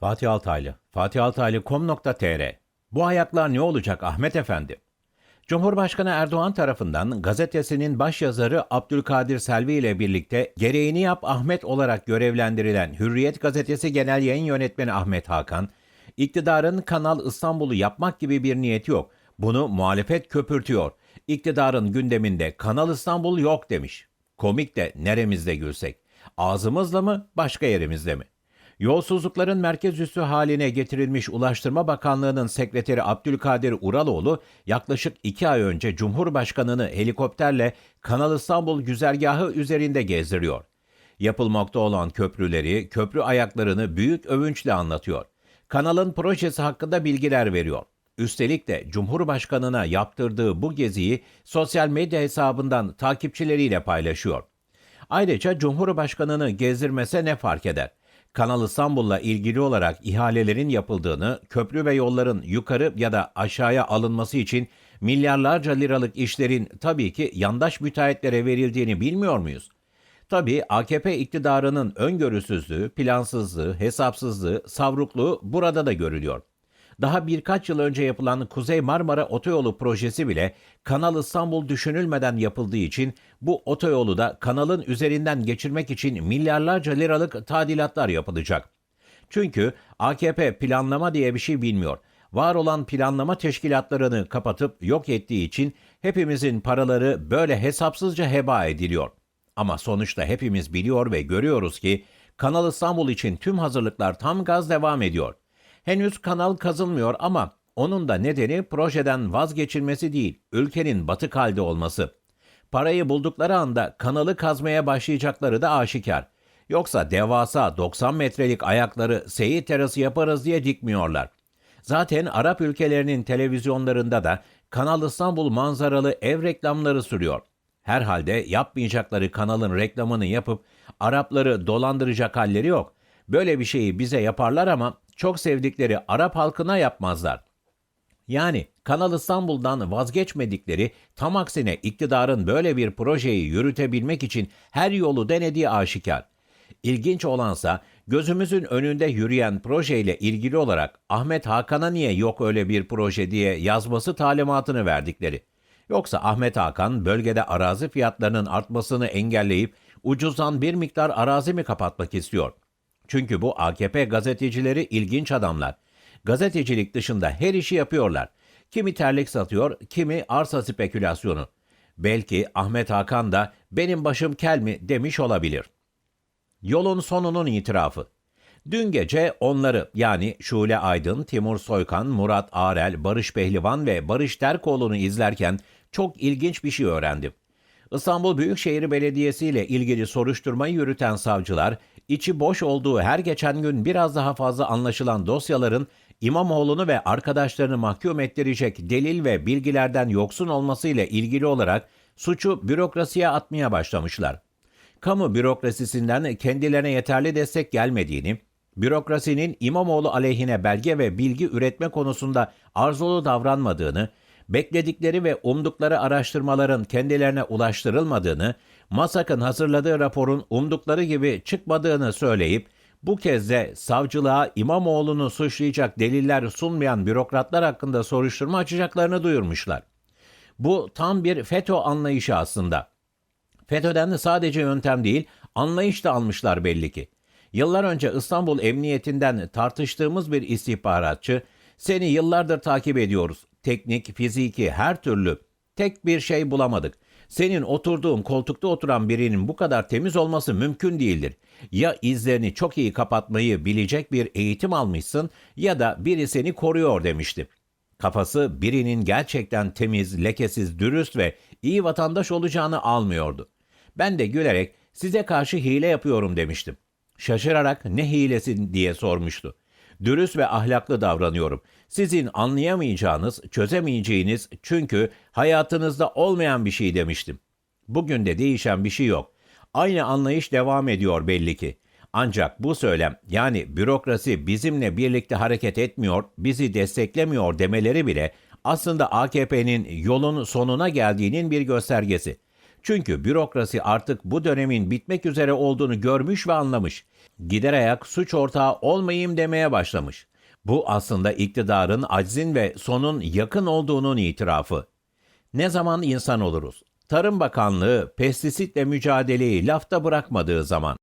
Fatih Altaylı, fatihaltaylı.com.tr Bu ayaklar ne olacak Ahmet Efendi? Cumhurbaşkanı Erdoğan tarafından gazetesinin başyazarı Abdülkadir Selvi ile birlikte gereğini yap Ahmet olarak görevlendirilen Hürriyet gazetesi genel yayın yönetmeni Ahmet Hakan, iktidarın Kanal İstanbul'u yapmak gibi bir niyeti yok. Bunu muhalefet köpürtüyor. İktidarın gündeminde Kanal İstanbul yok demiş. Komik de neremizde gülsek. Ağzımızla mı, başka yerimizde mi? Yolsuzlukların merkez üssü haline getirilmiş Ulaştırma Bakanlığı'nın sekreteri Abdülkadir Uraloğlu yaklaşık iki ay önce Cumhurbaşkanı'nı helikopterle Kanal İstanbul güzergahı üzerinde gezdiriyor. Yapılmakta olan köprüleri, köprü ayaklarını büyük övünçle anlatıyor. Kanalın projesi hakkında bilgiler veriyor. Üstelik de Cumhurbaşkanı'na yaptırdığı bu geziyi sosyal medya hesabından takipçileriyle paylaşıyor. Ayrıca Cumhurbaşkanı'nı gezdirmese ne fark eder? Kanal İstanbul'la ilgili olarak ihalelerin yapıldığını, köprü ve yolların yukarı ya da aşağıya alınması için milyarlarca liralık işlerin tabii ki yandaş müteahhitlere verildiğini bilmiyor muyuz? Tabii AKP iktidarının öngörüsüzlüğü, plansızlığı, hesapsızlığı, savrukluğu burada da görülüyor. Daha birkaç yıl önce yapılan Kuzey Marmara Otoyolu projesi bile Kanal İstanbul düşünülmeden yapıldığı için bu otoyolu da kanalın üzerinden geçirmek için milyarlarca liralık tadilatlar yapılacak. Çünkü AKP planlama diye bir şey bilmiyor. Var olan planlama teşkilatlarını kapatıp yok ettiği için hepimizin paraları böyle hesapsızca heba ediliyor. Ama sonuçta hepimiz biliyor ve görüyoruz ki Kanal İstanbul için tüm hazırlıklar tam gaz devam ediyor. Henüz kanal kazılmıyor ama onun da nedeni projeden vazgeçilmesi değil, ülkenin batık halde olması. Parayı buldukları anda kanalı kazmaya başlayacakları da aşikar. Yoksa devasa 90 metrelik ayakları seyir terası yaparız diye dikmiyorlar. Zaten Arap ülkelerinin televizyonlarında da Kanal İstanbul manzaralı ev reklamları sürüyor. Herhalde yapmayacakları kanalın reklamını yapıp Arapları dolandıracak halleri yok. Böyle bir şeyi bize yaparlar ama çok sevdikleri Arap halkına yapmazlar. Yani Kanal İstanbul'dan vazgeçmedikleri, tam aksine iktidarın böyle bir projeyi yürütebilmek için her yolu denediği aşikar. İlginç olansa gözümüzün önünde yürüyen projeyle ilgili olarak Ahmet Hakan'a niye yok öyle bir proje diye yazması talimatını verdikleri. Yoksa Ahmet Hakan bölgede arazi fiyatlarının artmasını engelleyip ucuzdan bir miktar arazi mi kapatmak istiyor? Çünkü bu AKP gazetecileri ilginç adamlar. Gazetecilik dışında her işi yapıyorlar. Kimi terlik satıyor, kimi arsa spekülasyonu. Belki Ahmet Hakan da benim başım kel mi demiş olabilir. Yolun sonunun itirafı. Dün gece onları yani Şule Aydın, Timur Soykan, Murat Arel, Barış Pehlivan ve Barış Terkoğlu'nu izlerken çok ilginç bir şey öğrendim. İstanbul Büyükşehir Belediyesi ile ilgili soruşturmayı yürüten savcılar, içi boş olduğu her geçen gün biraz daha fazla anlaşılan dosyaların İmamoğlu'nu ve arkadaşlarını mahkum ettirecek delil ve bilgilerden yoksun olmasıyla ilgili olarak suçu bürokrasiye atmaya başlamışlar. Kamu bürokrasisinden kendilerine yeterli destek gelmediğini, bürokrasinin İmamoğlu aleyhine belge ve bilgi üretme konusunda arzulu davranmadığını, bekledikleri ve umdukları araştırmaların kendilerine ulaştırılmadığını, MASAK'ın hazırladığı raporun umdukları gibi çıkmadığını söyleyip, bu kez de savcılığa İmamoğlu'nu suçlayacak deliller sunmayan bürokratlar hakkında soruşturma açacaklarını duyurmuşlar. Bu tam bir FETÖ anlayışı aslında. FETÖ'den de sadece yöntem değil, anlayış da almışlar belli ki. Yıllar önce İstanbul Emniyetinden tartıştığımız bir istihbaratçı, seni yıllardır takip ediyoruz. Teknik, fiziki, her türlü. Tek bir şey bulamadık. Senin oturduğun koltukta oturan birinin bu kadar temiz olması mümkün değildir. Ya izlerini çok iyi kapatmayı bilecek bir eğitim almışsın ya da biri seni koruyor demişti. Kafası birinin gerçekten temiz, lekesiz, dürüst ve iyi vatandaş olacağını almıyordu. Ben de gülerek size karşı hile yapıyorum demiştim. Şaşırarak ne hilesin diye sormuştu. Dürüst ve ahlaklı davranıyorum. Sizin anlayamayacağınız, çözemeyeceğiniz çünkü hayatınızda olmayan bir şey demiştim. Bugün de değişen bir şey yok. Aynı anlayış devam ediyor belli ki. Ancak bu söylem yani bürokrasi bizimle birlikte hareket etmiyor, bizi desteklemiyor demeleri bile aslında AKP'nin yolun sonuna geldiğinin bir göstergesi. Çünkü bürokrasi artık bu dönemin bitmek üzere olduğunu görmüş ve anlamış. Gider ayak suç ortağı olmayayım demeye başlamış. Bu aslında iktidarın aczin ve sonun yakın olduğunun itirafı. Ne zaman insan oluruz? Tarım Bakanlığı pestisitle mücadeleyi lafta bırakmadığı zaman.